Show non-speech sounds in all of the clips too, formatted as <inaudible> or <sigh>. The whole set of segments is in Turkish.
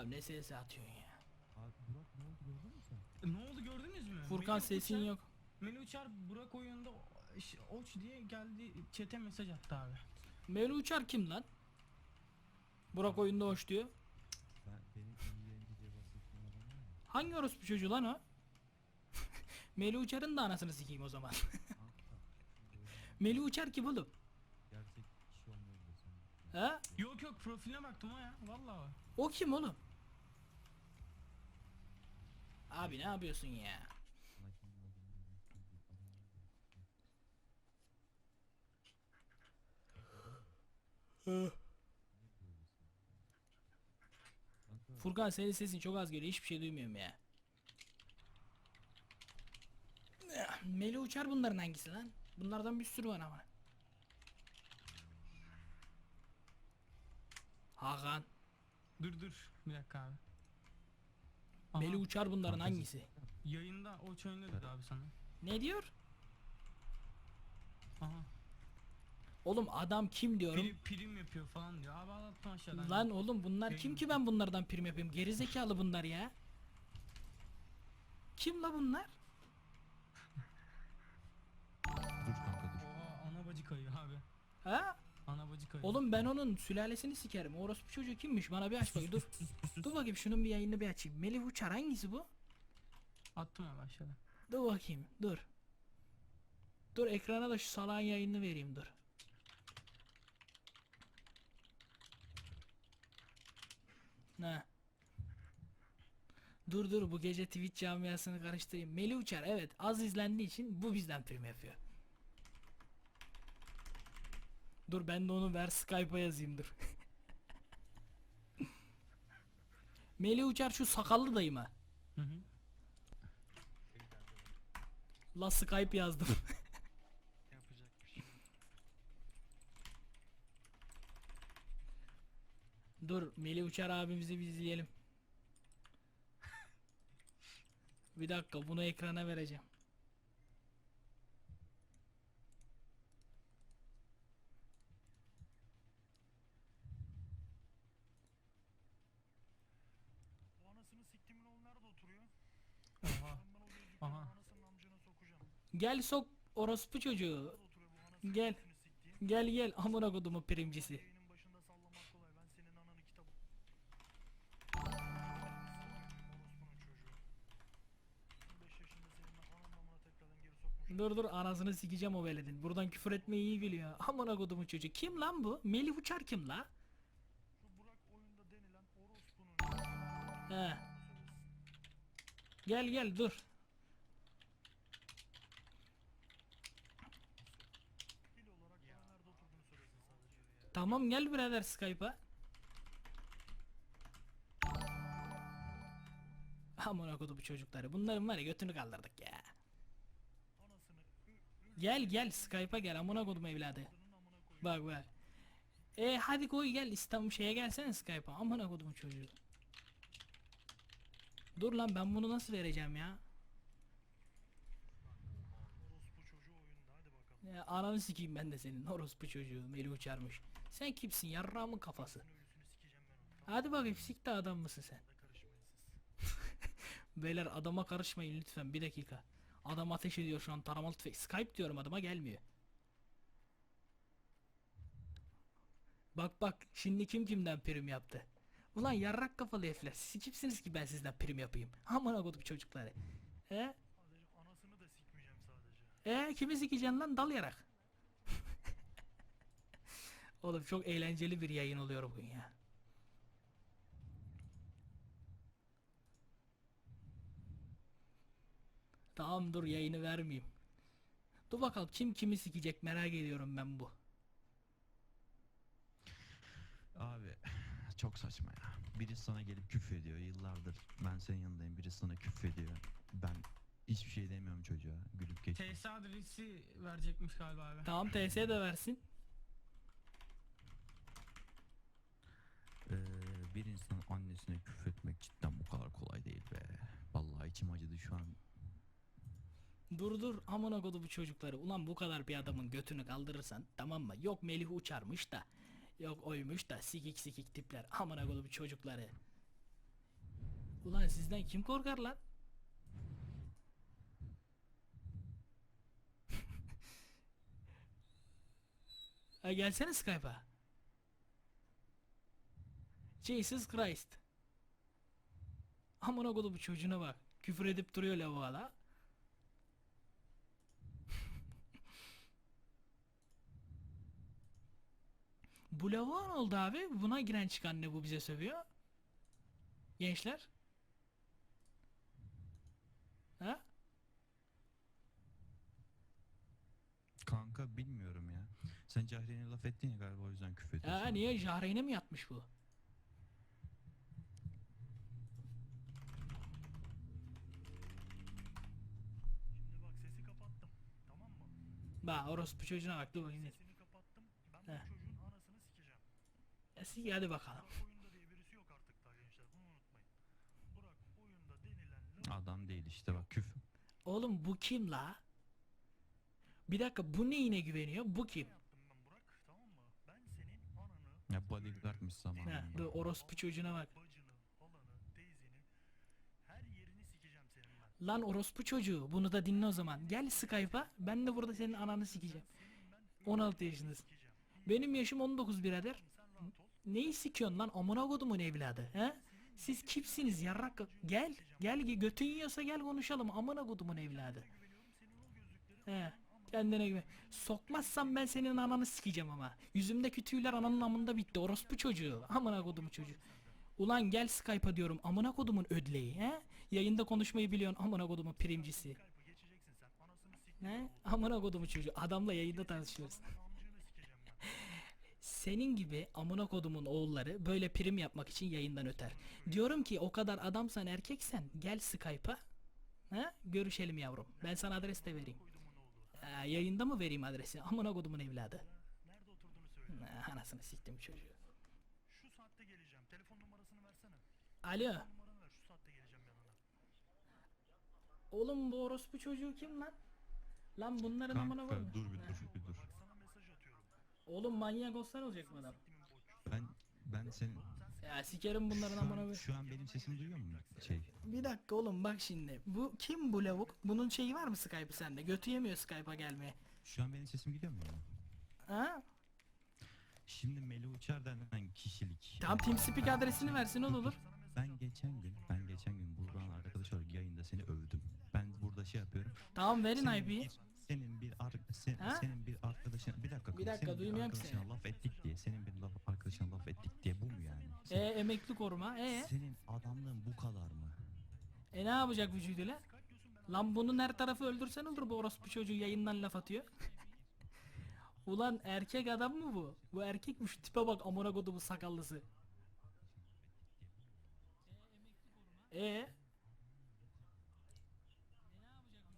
Ya ne ses atıyorsun ya? Abi Burak ne oldu gördün mü sen? Ne oldu gördünüz mü? Furkan Melih sesin Uçar- yok. Melih Uçar Burak oyununda iş- Oç diye geldi çete mesaj attı abi. Mevlu Uçar kim lan? Burak oyunda hoş diyor. Ben benim iyi yayıncı diye bahsettiğim adam var ya. Hangi orospu çocuğu lan o? <laughs> Meli Uçar'ın da anasını sikeyim o zaman. <laughs> Meli Uçar kim oğlum? Gerçek kişi olmayabilir sen. Ha? Yok yok profiline baktım o ya vallahi. O kim oğlum? Abi ne yapıyorsun ya? Furkan senin sesin çok az geliyor. Hiçbir şey duymuyorum ya. Meli Uçar bunların hangisi lan? Bunlardan bir sürü var ama. Hakan. Dur dur bir dakika abi. Aha, Meli Uçar bunların hangisi? yayında Oç oyunda dedi abi sana. Ne diyor? Aha. Oğlum adam kim diyorum? Prim, prim yapıyor falan diyor. Abi anlattım aşağıdan. Lan oğlum bunlar kim ki ben bunlardan prim yapayım? Gerizekalı bunlar ya. Kim la bunlar? dur kanka dur. Oha ana bacı kayıyor abi. Ha? Kayıyor. Oğlum ben onun sülalesini sikerim. Orospu çocuğu kimmiş? Bana bir aç bakayım. Dur. <laughs> Dur bakayım şunun bir yayını bir açayım. Melih Uçar hangisi bu? Attım abi aşağıdan. Dur bakayım. Dur. Dur ekrana da şu salağın yayını vereyim dur. Ne? Dur dur bu gece Twitch camiasını karıştırayım. Melih Uçar evet az izlendiği için bu bizden prim yapıyor. Dur ben de onu ver Skype'a yazayım dur. <laughs> Melih Uçar şu sakallı dayı mı? Hı hı. La Skype yazdım. <laughs> Yapacak bir şey. Dur Melih Uçar abimizi bir izleyelim. <laughs> bir dakika bunu ekrana vereceğim. Bu anasını siktimin oğlu nerede oturuyor? Oha. Ben ben o gözlüklerin Aha. anasının amcına sokacağım. Gel sok orospu çocuğu. Gel. Gel gel amına kodumu primcisi. Yayının başında sallamak kolay. Ben senin ananı kitap... Orospunun çocuğu. 15 yaşında senin anan amına tekrardan geri sokmuş. Dur dur anasını sikeceğim o veledin. Buradan küfür etmeyi iyi biliyor. Amına kodumu çocuğu. Kim lan bu? Melih Uçar kim la? He. Gel gel dur. Dil olarak bana nerede oturduğunu söylesin sadece. Ya. Tamam gel birader Skype'a. Amına kodumu çocukları. Bunların var ya götünü kaldırdık ya. Gel gel Skype'a gel amına kodum evladı. Bak bak. E hadi koy gel İstanbul şeye gelsene Skype'a. Amına kodumu çocuğu. Dur lan ben bunu nasıl vereceğim ya? Orospu çocuğu oyunda. Hadi bakalım. Ya ananı sikeyim ben de senin orospu çocuğu Melih uçarmış. Sen kimsin yarrağımın kafası. Hadi bakayım sik de adam mısın sen? <laughs> Beyler adama karışmayın lütfen bir dakika. Adam ateş ediyor şu an taramalı tüfek. Skype diyorum adama gelmiyor. Bak bak şimdi kim kimden prim yaptı. Ulan yarrak kafalı herifler siz ki ben sizden prim yapayım. Aman kodum çocukları. E? Sadece anasını da sikmeyeceğim sadece. E kimi sikeceksin lan dal yarak. <laughs> Oğlum çok eğlenceli bir yayın oluyor bugün ya. Tamam dur yayını vermeyeyim. Dur bakalım kim kimi sikecek merak ediyorum ben bu. Abi <laughs> çok saçma ya. Biri sana gelip küfür ediyor yıllardır. Ben senin yanındayım. Biri sana küfür ediyor. Ben hiçbir şey demiyorum çocuğa. Gülüp geçiyor. TS adresi verecekmiş galiba abi. Tamam TS de versin. Ee, bir insanın annesine küfür etmek cidden bu kadar kolay değil be. Vallahi içim acıdı şu an. Dur dur amına kodu bu çocukları. Ulan bu kadar bir adamın götünü kaldırırsan tamam mı? Yok Melih uçarmış da. Yok oymuş da sikik sikik tipler. Amına kodu bu çocukları. Ulan sizden kim korkar lan? Ha gelsene Skype'a. Jesus Christ. Amına kodu bu çocuğuna bak. Küfür edip duruyor lavuğa <laughs> Bu lavuğa oldu abi? Buna giren çıkan ne bu bize sövüyor? Gençler? Ha? Kanka bilmiyorum ya. Sen Cahreyn'e laf ettin ya galiba o yüzden küfür ediyorsun. Ha niye Jahreyn'e mi yatmış bu? Şimdi bak sesi kapattım. Tamam mı? Bak orospu çocuğuna bak dur bakayım. Sesini kapattım. Ben Heh. bu çocuğun anasını sikeceğim. Eski hadi bakalım. Burak oyunda diye birisi yok artık daha gençler. Bunu unutmayın. Burak oyunda denilen laf Adam değil işte bak küfür. Oğlum bu kim la? Bir dakika bu neyine güveniyor? Bu kim? yaptım ben Burak. Tamam mı? Ben senin ananı, Ya bodyguardmış zamanında. dur orospu çocuğuna bak. Lan orospu çocuğu bunu da dinle o zaman. Gel Skype'a ben de burada senin ananı sikeceğim. Senin ben 16 yaşındasın. Benim yaşım 19 birader. Neyi sikiyorsun lan amına kodumun evladı he? Siz kimsiniz yarrak? Gel gel götün yiyorsa gel konuşalım amına kodumun evladı. He. Kendine güven. Sokmazsam ben senin ananı sikeceğim ama. Yüzümdeki tüyler ananın amında bitti. Orospu çocuğu. Amına kodumun çocuğu. Ulan gel Skype'a diyorum. Amına kodumun ödleği he? Yayında konuşmayı biliyorsun amına kodumun primcisi. Ne? Amına kodumun çocuğu. Adamla yayında tartışıyoruz. <laughs> Senin gibi amına kodumun oğulları böyle prim yapmak için yayından öter. Diyorum ki o kadar adamsan erkeksen gel Skype'a. Ha? Görüşelim yavrum. Ben sana adres de vereyim. Ha, yayında mı vereyim adresi? Amına kodumun evladı. Nerede oturduğunu söyle. Ha, anasını siktim çocuğu. Şu saatte geleceğim. Telefon numarasını versene. Alo. Numaranı ver. Şu saatte geleceğim yanına. Oğlum bu orospu çocuğu kim lan? Lan bunların amına Kanka koyma. dur bir dur bir dur. Bak sana mesaj atıyorum. Oğlum manyak olsan olacak bu adam. Siktimin. Ben ben senin Ya sikerim bunların şu amına an, şu an benim sesimi duyuyor musun? Şey. Bir dakika oğlum bak şimdi. Bu kim bu lavuk? Bunun şeyi var mı Skype'ı sende? Götü yemiyor Skype'a gelmeye. Şu an benim sesim gidiyor mu? Ha? Şimdi Meli Uçar denen kişilik. Tamam TeamSpeak adresini versin o da olur. Ben geçen gün, ben geçen gün Burak'ın arkadaş olarak yayında seni övdüm. Ben burada şey yapıyorum. Tamam verin IP'yi. bir, senin bir ar sen, Ha? senin bir arkadaşın bir dakika. Bir dakika, senin duymuyorum ki arkadaşına seni. laf ettik E Sen- emekli koruma. E Senin adamlığın bu kadar mı? e ne yapacak vücuduyla? Lan bunun her tarafı öldürsen olur bu orospu çocuğu yayından laf atıyor. <laughs> Ulan erkek adam mı bu? Bu erkekmiş tipe bak amına kodumu sakallısı. E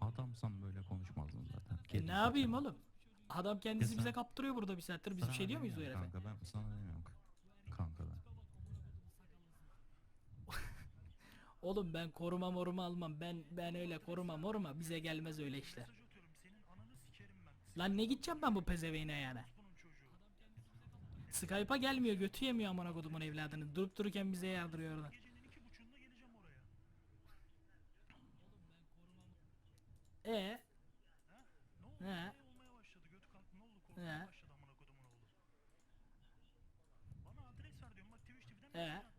Adamsan böyle konuşmazdın zaten. E ne yapayım zekalı. oğlum? Adam kendisi Ya bize sen- kaptırıyor burada bir saattir. Biz bir Sana şey diyor muyuz o demiyorum herife? Kanka ben sana demiyorum. Kanka ben. Oğlum ben koruma moruma almam. Ben ben öyle koruma moruma bize gelmez öyle işler. Lan ne gideceğim ben bu pezeveğine yani? Skype'a gelmiyor götü yemiyor amına kodumun evladını. Durup dururken bize yardırıyor oradan. E Ne. Ne olmaya başladı? Götü kalktı. Ne oldu? Korkmaya başladı amına kodumun oğlu. Bana adres ver diyorum. Bak Twitch TV'den He.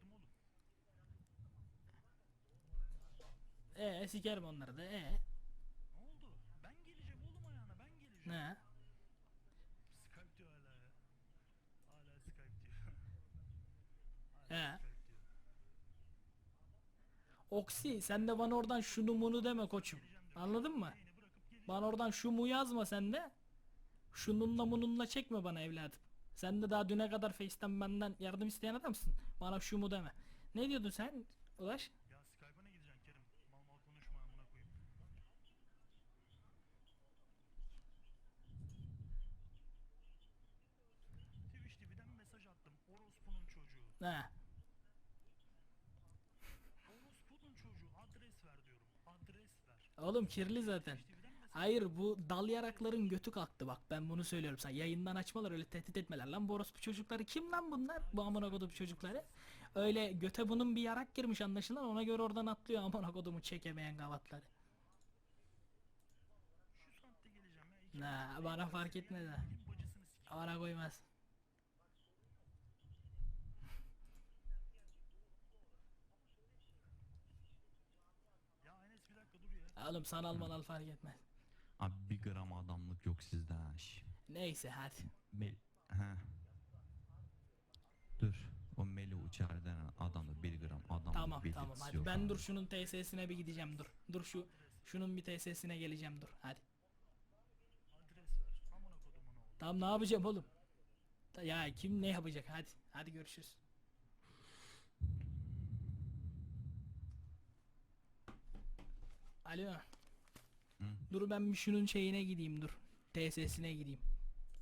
Mesaj attım oğlum. e sikerim onları da e Ne oldu? Ben geleceğim oğlum ayağına. Ben geleceğim. ne? Skype diyor hala ya. Hala Skype diyor. hala. Skype diyor. Oksi sen de bana oradan şunu munu deme koçum. Anladın mı? Bana oradan şu mu yazma sen de. Şununla mununla çekme bana evladım. Sen de daha düne kadar Face'ten benden yardım isteyen adamsın. Bana şu mu deme. Ne diyordun sen? Ulaş. Ya Skype'a ne gideceksin Kerim? Mal mal konuşma amına koyayım. Twitch TV'den mesaj attım. Orospu'nun çocuğu. He. Orospu'nun çocuğu. Adres ver diyorum. Adres ver. Oğlum kirli zaten. Hayır bu dal yarakların götü kalktı bak ben bunu söylüyorum sana yayından açmalar öyle tehdit etmeler lan bu orospu çocukları kim lan bunlar bu amına kodum çocukları Öyle göte bunun bir yarak girmiş anlaşılan ona göre oradan atlıyor amına kodumu çekemeyen gavatları. Na bana fark sikeyim. Bana koymaz. Ya Enes bir dakika dur ya. Oğlum sanal manal fark etmez. Abi bir gram adamlık yok sizde ha. Neyse hadi. Mel he. Dur. O Meli uçar denen adamda bir gram adamlık Tamam tamam hadi yok ben abi. dur şunun TSS'ine bir gideceğim dur. Dur şu şunun bir TSS'ine geleceğim dur hadi. Tamam ne yapacağım oğlum? Ya kim ne yapacak hadi. Hadi görüşürüz. Alo. Hı. Dur ben bir şunun şeyine gideyim dur. TSS'ine gideyim.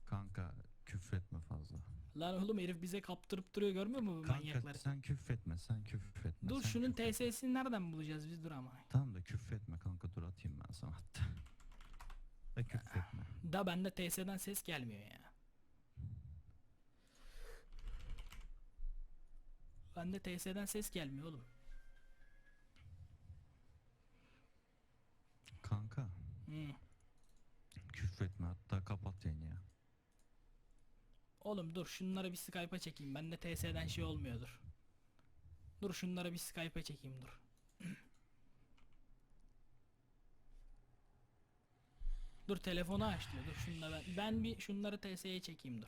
Kanka küfretme fazla. Lan oğlum herif bize kaptırıp duruyor görmüyor musun bu Kanka manyakları? sen küfretme sen küfretme. Dur sen şunun küfretme. TSS'ini nereden bulacağız biz dur ama. Tamam da küfretme kanka dur atayım ben sana hatta. Da küfretme. Da bende TS'den ses gelmiyor ya. Bende TS'den ses gelmiyor oğlum. Hı. küfretme hatta kapat yayını ya. Oğlum dur şunları bir Skype'a çekeyim. Bende TS'den şey olmuyordur. Dur şunları bir Skype'a çekeyim dur. dur telefonu aç diyor. Dur şunla ben, ben bir şunları TS'ye çekeyim dur.